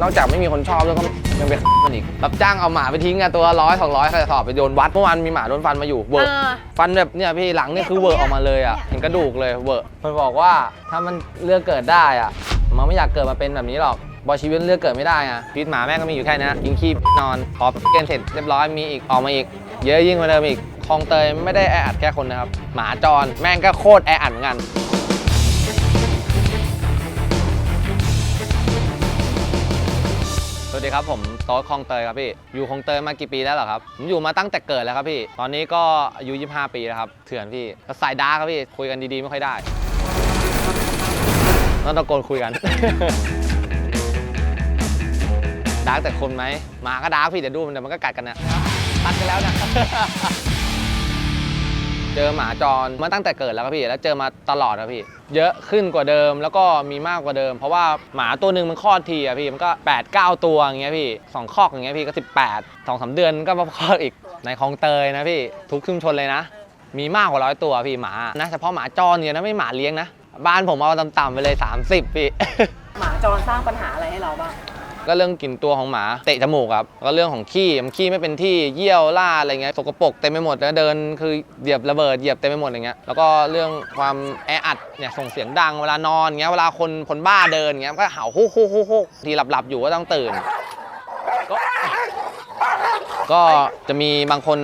นอกจากไม่มีคนชอบแล้วก็ยังไปมันอีกรับจ้างเอาหมาไปทิ้งอะตัวร้อยสองร้อยใครสอบไปโยนวัดเมื่อวานมีหมาโดนฟันมาอยู่เวอร์เออ ฟันแบบเนี่ยพี่หลังเนี่ยคือเวอร์ออกมาเลยอะเห็นกระดูกเลยเวอร์มันบอกว่าถ้ามันเลือกเกิดได้อะมันไม่อยากเกิดมาเป็นแบบนี้หรอกบอชีวิตเลือกเกิดไม่ได้อะชีวิตหมาแม่งก็มีอยู่แค่นี้กินขี้นอนพอเกณฑ์เสร็จเรียบร้อยมีอีกออกมาอีก เยอะยิ่งกว่าเดิมอีกคลองเตยไม่ได้แออัดแค่คนนะครับหมาจรแม่งก็โคตรแออัดเหมือนกัน วัสดีครับผมโต๊ดคลองเตยครับพี่อยู่คลองเตยมากี่ปีแล้วหรอครับผมอยู่มาตั้งแต่เกิดแล้วครับพี่ ตอนนี้ก็อายุ 25 ปีแล้วครับเถื่อนพี่สายดาร์กครับพี่คุยกันดีๆไม่ค่อยได้ต้องตะโกนคุยกันดาร์กแต่คนไหมหมาก็ดาร์กพี่เดี๋ยวดูมันเดี๋ยวมันก็กัดกันนะตัดกันแล้วนะ เจอหมาจรมาตั้งแต่เกิดแล้วครับพี่ แล้วเจอมาตลอดครับพี่ เยอะขึ้นกว่าเดิมแล้วก็มีมากกว่าเดิม เพราะว่าหมาตัวหนึ่งมันคลอดทีอะพี่มันก็ 8 9 ตัวอย่างเงี้ยพี่สองคอกอย่างเงี้ยพี่ก็ 18สองสามเดือนก็มาคลอดอีกในคลองเตยนะพี่ทุกชุมชนเลยนะ มีมากกว่าร้อยตัวพี่หมานะเฉพาะหมาจรเนี่ยนะไม่หมาเลี้ยงนะบ้านผมเอาต่ำๆไปเลย 30 พี่ หมาจรสร้างปัญหาอะไรให้เราบ้าง ก็เรื่องกลิ่นตัวของหมาเตะจมูกครับก็เรื่องของขี้มันขี้ไม่เป็นที่เยี่ยวล่าอะไรเงี้ยสกปรกเต็มไปหมดแล้วเดินคือเหยียบระเบิดเหยียบเต็มไปหมดอย่างเงี้ยแล้วก็เรื่องความแออัดเนี่ยส่งเสียงดังเวลานอนเงี้ยเวลาคนคนบ้าเดินเงี้ยก็เห่าฮู้ฮู้ฮู้ฮู้ทีหลับๆอยู่ก็ต้องตื่นก็ก็จะมีบางคน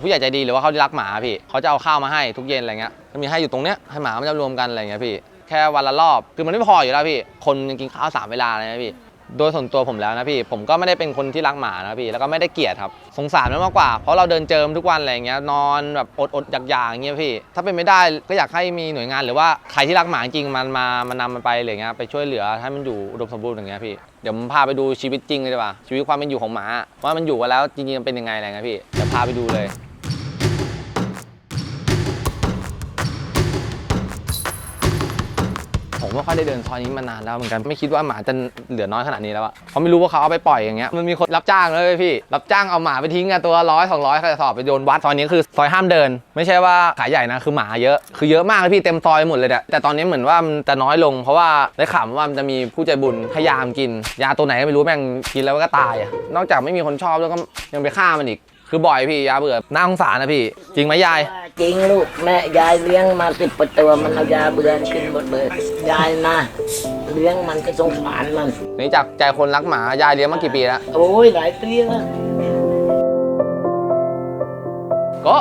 ผู้ใหญ่ใจดีหรือว่าเขาที่รักหมาพี่เขาจะเอาข้าวมาให้ทุกเย็นอะไรเงี้ยจะมีให้อยู่ตรงเนี้ยให้หมามันจะรวมกันอะไรเงี้ยพี่แค่วันละรอบคือมันไม่พออยู่แล้วพี่คนยังกินข้าวสามเวลาเลยนะพี่ โดยส่วนตัวผมแล้วนะพี่ ผมก็ไม่ได้เป็นคนที่รักหมานะพี่ แล้วก็ไม่ได้เกลียดครับ สงสารมันมากกว่า เพราะเราเดินเจิมทุกวันอะไรอย่างเงี้ย นอนแบบอดอดอยากอยากๆอย่างเงี้ยพี่ ถ้าเป็นไม่ได้ก็อยากให้มีหน่วยงานหรือว่าใครที่รักหมาจริงมันมา มานำมันไปอะไรเงี้ย ไปช่วยเหลือให้มันอยู่อุดมสมบูรณ์อย่างเงี้ยพี่ เดี๋ยวผมพาไปดูชีวิตจริงเลยดีกว่า ชีวิตความเป็นอยู่ของหมา ว่ามันอยู่กันแล้วจริงๆมันเป็นยังไงอะไรเงี้ยพี่ เดี๋ยวพาไปดูเลย ไม่ค่อยได้เดินซอยนี้มานานแล้วเหมือนกันไม่คิดว่าหมาจะเหลือน้อยขนาดนี้แล้วอะเพราะไม่รู้ว่าเขาเอาไปปล่อยอย่างเงี้ยมันมีคนรับจ้างเลยพี่ รับจ้างเอาหมาไปทิ้งอะตัวร้อยสองร้อยใครสอบไปโยนวัดซอยนี้คือซอยห้ามเดิน ไม่ใช่ว่าขายใหญ่นะคือหมาเยอะคือเยอะมากเลยพี่เต็มซอยหมดเลยเนี่ยแต่ตอนนี้เหมือนว่ามันจะน้อยลง เพราะว่าได้ข่าวว่ามันจะมีผู้ใจบุญพยายามกิน ยาตัวไหนก็ไม่รู้แม่งกินแล้วก็ตายอะนอกจากไม่มีคนชอบแล้วก็ยังไปฆ่ามันอีก คือบ่อยพี่ยาเบื่อน่าสงสารนะพี่ จริงไหมยาย จริงลูกแม่ยายเลี้ยงมาสิบประตัวมันเอายาเบื่อกินหมดเลยยายนะเลี้ยงมันก็สงสารมัน นี่จากใจคนรักหมายายเลี้ยงมากี่ปีแล้วโอ้ยหลายปีแล้วก็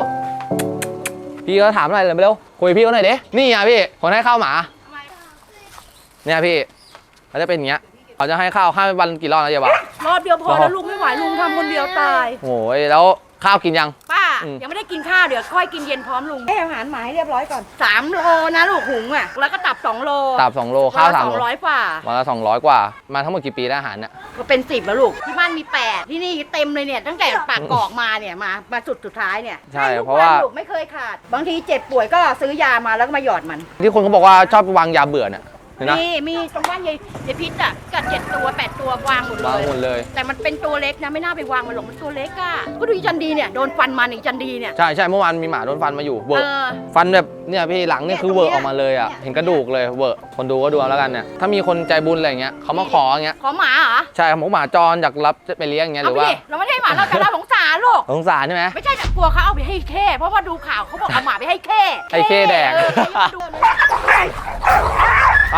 พี่ก็ถามอะไรเลยไปเร็วคุยกับพี่เขาหน่อยดินี่อะพี่คนให้ข้าวหมาเนี่ยพี่เขาจะเป็นอย่างเงี้ยเขาจะให้ข้าวข้าววันกี่รอบนะเจ๊บ้า รอบเดียวพอรอบแล้วลุงไม่ไหวลุงทำคนเดียวตาย โอ้ยแล้วข้าวกินยัง ป้า อืม ยังไม่ได้กินข้าวเดี๋ยวค่อยกินเย็นพร้อมลุงให้อาหารหมาให้เรียบร้อยก่อนสามโลนะลูกหุงอะ แล้วก็ตับสองโลตับสองโลข้าวสามสอโลงร้อยกว่าวันละสองร้อยกว่า มาทั้งหมดกี่ปีแล้วอาหารเนี่ยก็เป็นสิบแล้วลูก ที่บ้านมีแปดที่นี่เต็มเลยเนี่ย ตั้งแต่ปากกอกมาเนี่ยมามาสุดสุดท้ายเนี่ยใช่ให้ทุกเพราะว่านลูกไม่เคยขาด บางทีเจ็บป่วยก็ซื้อยามาแล้วก็มาหยอดมัน ที่คนเขาบอกว่าชอบวางยาเบื่อเนี่ย เห็นไหมมีมีตรงบ้านยายยายพิษอะกัดเจ็ดตัวแปดตัววางหมดเลวางย หมดเลย แต่มันเป็นตัวเล็กนะไม่น่าไปวางมันหรอกมันตัวเล็กอะก็ดูอีจันดีเนี่ยโดนฟันมาอีจันดีเนี่ย ใช่ใช่เมื่อวานมีหมาโดนฟันมาอยู่เวอเอร์อ ฟันแบบเนี่ยพี่หลังเนี่ยคือเวอร์ออกมาเลยอะเนี่ย เห็นกระดูกเลยเวอร์คนดูก็ดูเอาแล้วกันเนี่ยถ้ามีคนใจบุญอะไรอย่างเงี้ยเขามาขออย่างเงี้ยขอหมาเหรอใช่ผมหมาจรอยากรับไปเลี้ยงอย่างเงี้ยหเอารือไปว่าดิเราไม่ได้หมาเราแต่เราสงสารลูกสงสารใช่ไหม ไม่ใช่กลัวเขาเอาไปให้แค่ เพราะว่าดูข่าวเขาบอกเอาหมาไปให้แค่ให้เข้แดก เออให้ดู ไป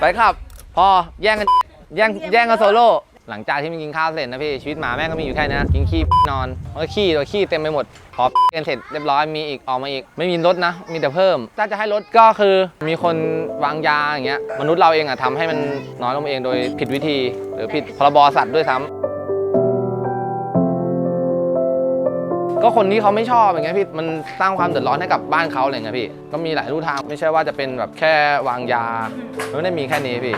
ไปครับ พอแย่งกันแย่งแย่งกันโซโล่หลังจากที่มันกินข้าวเสร็จนะพี่ชีวิตหมาแม่งก็มีอยู่แค่นี้กินขี้นอนแล้วก็ขี้ตัวขี้เต็มไปหมดพอกันเสร็จเรียบร้อยมีอีกออกมาอีก ไม่มีลดนะ มีแต่เพิ่ม ถ้าจะให้ลดก็คือมีคนวางยาอย่างเงี้ยมนุษย์เราเองอะทำให้มันน้อยลงมาเองโดยผิดวิธี หรือผิดพรบสัตว์ด้วยซ้ำ ก็คนที่เขาไม่ชอบอย่างเงี้ยพี่มันสร้างความเดือดร้อนให้กับบ้านเขาอะไรเงี้ยพี่ก็มีหลายรูทางไม่ใช่ว่าจะเป็นแบบแค่วางยามันไม่ได้มีแค่นี้พี่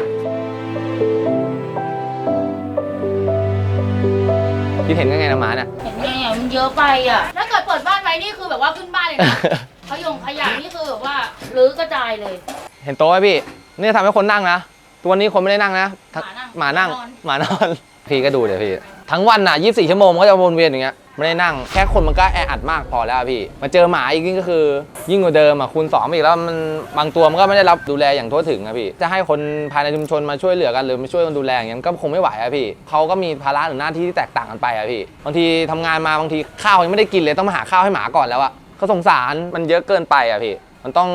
คิดเห็นยังไงนะหมาเนี่ยเห็นไงอะมันเยอะไปอะ ถ้าเกิดเปิดบ้านไว้นี่คือแบบว่าขึ้นบ้านเลยนะขยงขยะนี่คือแบบว่ารื้อกระจายเลย เห็นโต๊ะไหมพี่นี่ทำให้คนนั่งนะตัวนี้คนไม่ได้นั่งนะทั้งหหมามานั่นั่งงหมานอนพี่ก็ดูเดี๋ยวพี่ ทั้งวันน่ะ 24 ชั่วโมงมันก็จะวนเวียนอย่างเงี้ย ไม่ได้นั่ง แค่คนมันก็แออัดมากพอแล้วพี่ มาเจอหมาอีกนี่ก็คือ ยิ่งกว่าเดิมอะคูณสองไปอีกแล้วมันบางตัวมันก็ไม่ได้รับดูแลอย่างทั่วถึงอะพี่ จะให้คนภายในชุมชนมาช่วยเหลือกันหรือมาช่วยกันดูแลอย่างเงี้ยมันก็คงไม่ไหวอะพี่เขาก็มีภาระหรือหน้าที่ที่แตกต่างกันไปอะพี่บางทีทำงานมาบางทีข้าวยังไม่ได้กินเลยต้องมาหาข้าวให้หมาก่อนแล้วอะก็สงสารมันเยอะเกินไปอะพี่ มันต้อง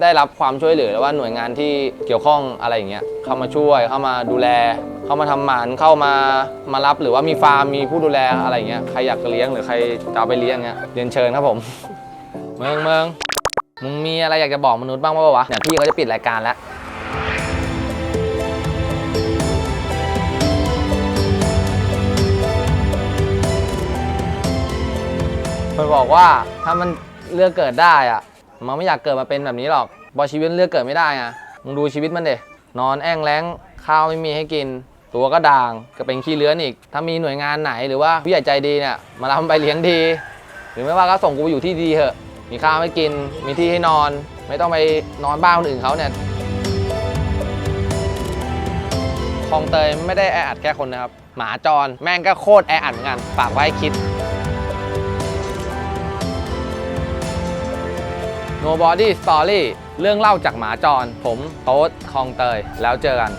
ได้รับความช่วยเหลือแล้วว่าหน่วยงานที่เกี่ยวข้องอะไรอย่างเงี้ยเข้ามาช่วยเข้ามาดูแล เข้ามาทำหมันเข้ามามารับหรือว่ามีฟาร์มมีผู้ดูแลอะไรอย่างเงี้ยใครอยากจะเลี้ยงหรือใครจะเอาไปเลี้ยงเงี้ยเรียนเชิญครับผมเมืองเมืองมึงมีอะไรอยากจะบอกมนุษย์บ้างป่าวะเนี่ยพี่เขาจะปิดรายการแล้วมันบอกว่าถ้ามันเลือกเกิดได้อะมันไม่อยากเกิดมาเป็นแบบนี้หรอกบอชีวิตเลือกเกิดไม่ได้อะมึงดูชีวิตมันเดนอนแอ่งแล้งข้าวไม่มีให้กิน ตัวก็ด่างก็เป็นขี้เลื้อนอีก ถ้ามีหน่วยงานไหนหรือว่าผู้ใหญ่ใจดีเนี่ยมารับไปเลี้ยงดี หรือไม่ว่าก็ส่งกูไปอยู่ที่ดีเถอะ มีข้าวให้กิน มีที่ให้นอน ไม่ต้องไปนอนบ้านคนอื่นเขาเนี่ยคลองเตยไม่ได้แออัดแค่คนนะครับ หมาจรแม่งก็โคตรแออัดเหมือนกันฝากไว้คิด Nobody Story เรื่องเล่าจากหมาจร ผมโต๊ดคลองเตยแล้วเจอกัน